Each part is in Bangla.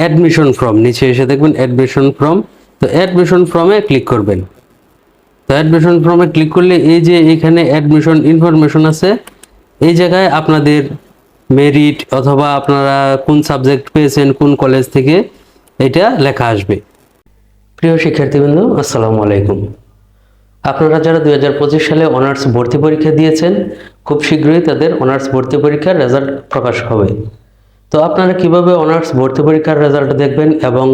অ্যাডমিশন ফর্ম নিচে এসে দেখবেন অ্যাডমিশন ফর্ম তো অ্যাডমিশন ফর্মে ক্লিক করবেন। তো অ্যাডমিশন ফর্মে ক্লিক করলে এই যে এখানে অ্যাডমিশন ইনফরমেশন আছে, এই জায়গায় আপনাদের মেরিট অথবা আপনারা কোন সাবজেক্ট পেয়েছেন কোন কলেজ থেকে, এটা লেখা আসবে। প্রিয় শিক্ষার্থীবৃন্দ, আসসালামু আলাইকুম। আপনারা যারা দুই হাজার পঁচিশ সালে অনার্স ভর্তি পরীক্ষা দিয়েছেন, খুব শীঘ্রই তাদের অনার্স ভর্তি পরীক্ষার রেজাল্ট প্রকাশ হবে। তো আপনারা কীভাবে অনার্স ভর্তি পরীক্ষার রেজাল্ট দেখবেন এবং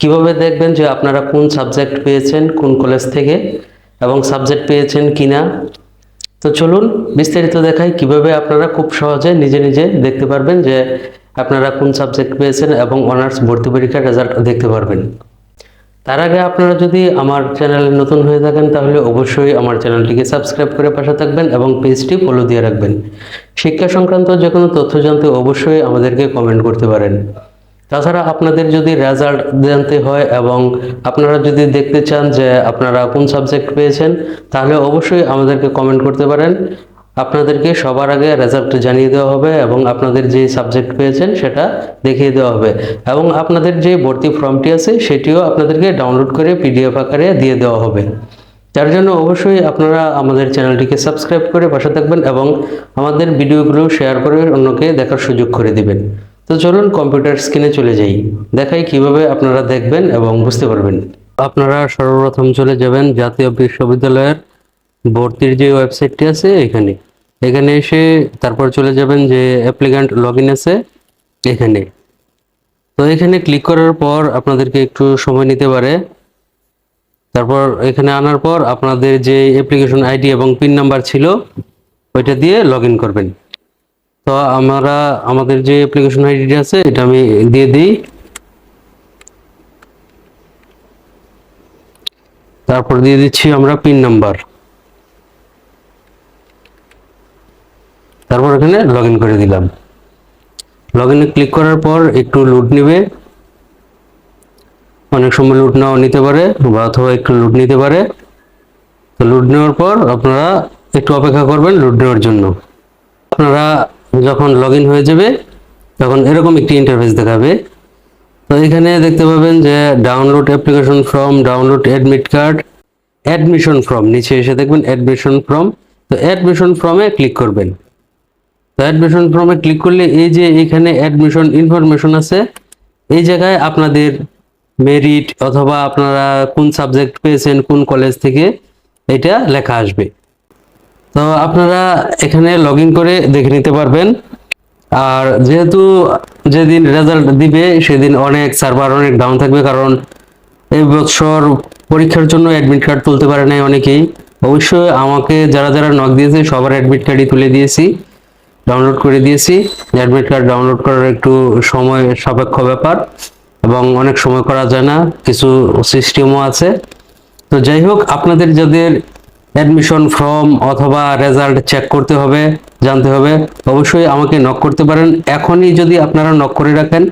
কীভাবে দেখবেন যে আপনারা কোন সাবজেক্ট পেয়েছেন, কোন কলেজ থেকে এবং সাবজেক্ট পেয়েছেন কিনা? তো চলুন বিস্তারিত দেখাই কীভাবে আপনারা খুব সহজে নিজে নিজে দেখতে পারবেন যে আপনারা কোন সাবজেক্ট পেয়েছেন এবং অনার্স ভর্তি পরীক্ষার রেজাল্ট দেখতে পারবেন। তার আগে আপনারা যদি আমার চ্যানেলে নতুন হয়ে থাকেন, তাহলে অবশ্যই আমার চ্যানেলটিকে সাবস্ক্রাইব করে পাশে থাকবেন এবং পেজটি ফলো দিয়ে রাখবেন। শিক্ষা সংক্রান্ত যে কোনো তথ্য জানতে অবশ্যই আমাদেরকে কমেন্ট করতে পারেন। তাছাড়া আপনাদের যদি রেজাল্ট জানতে হয় এবং আপনারা যদি দেখতে চান যে আপনারা কোন সাবজেক্ট পেয়েছেন, তাহলে অবশ্যই আমাদেরকে কমেন্ট করতে পারেন। আপনাদেরকে সবার আগে রেজাল্ট জানিয়ে দেওয়া হবে এবং আপনাদের যে সাবজেক্ট পেয়েছেন সেটা দেখিয়ে দেওয়া হবে। এবং আপনাদের যে ভর্তি ফর্মটি আছে সেটিও আপনাদেরকে ডাউনলোড করে পিডিএফ আকারে দিয়ে দেওয়া হবে। তার জন্য অবশ্যই আপনারা আমাদের চ্যানেলটিকে সাবস্ক্রাইব করে পাশে থাকবেন এবং আমাদের ভিডিওগুলো শেয়ার করে অন্যকে দেখার সুযোগ করে দিবেন। তো চলুন কম্পিউটার স্ক্রিনে চলে যাই। দেখাই কীভাবে আপনারা দেখবেন এবং বুঝতে পারবেন। আপনারা সর্বপ্রথম চলে যাবেন জাতীয় বিশ্ববিদ্যালয়ের ভর্তির যে ওয়েবসাইটটি আছে এখানে। এখানে এসে তারপর চলে যাবেন যে অ্যাপ্লিক্যান্ট লগ ইন আছে এখানে। তো এখানে ক্লিক করার পর আপনাদেরকে একটু সময় নিতে পারে। তারপর এখানে আনার পর আপনাদের যে অ্যাপ্লিকেশন আইডি এবং পিন নাম্বার ছিল, ওইটা দিয়ে লগ ইন করবেন। তো আমরা, আমাদের যে অ্যাপ্লিকেশন আইডিটা আছে, এটা আমি দিয়ে দিই। তারপর দিয়ে দিচ্ছি আমরা পিন নাম্বার তারপর এখানে লগ করে দিলাম। লগ ইনে ক্লিক করার পর একটু লুট নেবে। অনেক সময় লুট নাও নিতে পারে বা অথবা একটু লুট নিতে পারে। তো লুট নেওয়ার পর আপনারা একটু অপেক্ষা করবেন লুট নেওয়ার জন্য। আপনারা যখন লগ হয়ে যাবে, তখন এরকম একটি ইন্টারফেস দেখাবে। তো এখানে দেখতে পাবেন যে download application form download admit card admission form নিচে এসে দেখবেন অ্যাডমিশন ফর্ম তো অ্যাডমিশন ফর্মে ক্লিক করবেন। তো অ্যাডমিশন ফর্মে ক্লিক করলে এই যে এখানে অ্যাডমিশন ইনফরমেশন আছে, এই জায়গায় আপনাদের মেরিট অথবা আপনারা কোন সাবজেক্ট পেয়েছেন কোন কলেজ থেকে এটা লেখা আসবে। তো আপনারা এখানে লগ করে দেখে নিতে পারবেন। আর যেহেতু যেদিন রেজাল্ট দিবে, সেদিন অনেক সার্ভার অনেক ডাউন থাকবে কারণ এই বছর পরীক্ষার জন্য অ্যাডমিট কার্ড তুলতে পারে নাই অনেকেই। অবশ্যই আমাকে যারা যারা নক দিয়েছে, সবার অ্যাডমিট কার্ডই তুলে দিয়েছি। ডাউনলোড করে দিয়েছি। অ্যাডমিট কার্ড ডাউনলোড করার একটু সময় সাপেক্ষ ব্যাপার এবং অনেক সময় করা যায় না, কিছু সিস্টেমও আছে। তো যাই হোক, আপনাদের যাদের অ্যাডমিশন ফর্ম অথবা রেজাল্ট চেক করতে হবে, জানতে হবে, অবশ্যই আমাকে নক করতে পারেন। এখনই যদি আপনারা নক করে রাখেন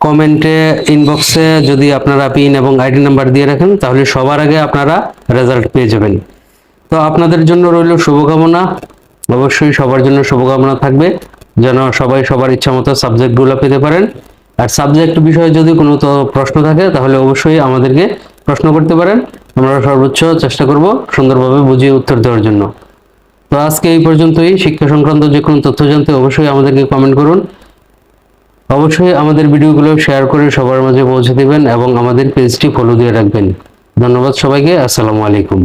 কমেন্টে ইনবক্সে যদি আপনারা পিন এবং আইডি নাম্বার দিয়ে রাখেন, তাহলে সবার আগে আপনারা রেজাল্ট পেয়ে যাবেন। তো আপনাদের জন্য রইল শুভকামনা। অবশ্যই সবার জন্য শুভকামনা থাকবে, যেন সবাই সবার ইচ্ছা মতো সাবজেক্টগুলো পেতে পারেন। আর সাবজেক্ট বিষয়ে যদি কোনো প্রশ্ন থাকে, তাহলে অবশ্যই আমাদেরকে প্রশ্ন করতে পারেন। আমরা সর্বোচ্চ চেষ্টা করব সুন্দরভাবে বুঝিয়ে উত্তর দেওয়ার জন্য। তো আজকে এই পর্যন্তই। শিক্ষা সংক্রান্ত যে কোনো তথ্য জানতে অবশ্যই আমাদেরকে কমেন্ট করুন। অবশ্যই আমাদের ভিডিওগুলো শেয়ার করে সবার মাঝে পৌঁছে দিবেন এবং আমাদের পেজটি ফলো দিয়ে রাখবেন। ধন্যবাদ সবাইকে। আসসালামু আলাইকুম।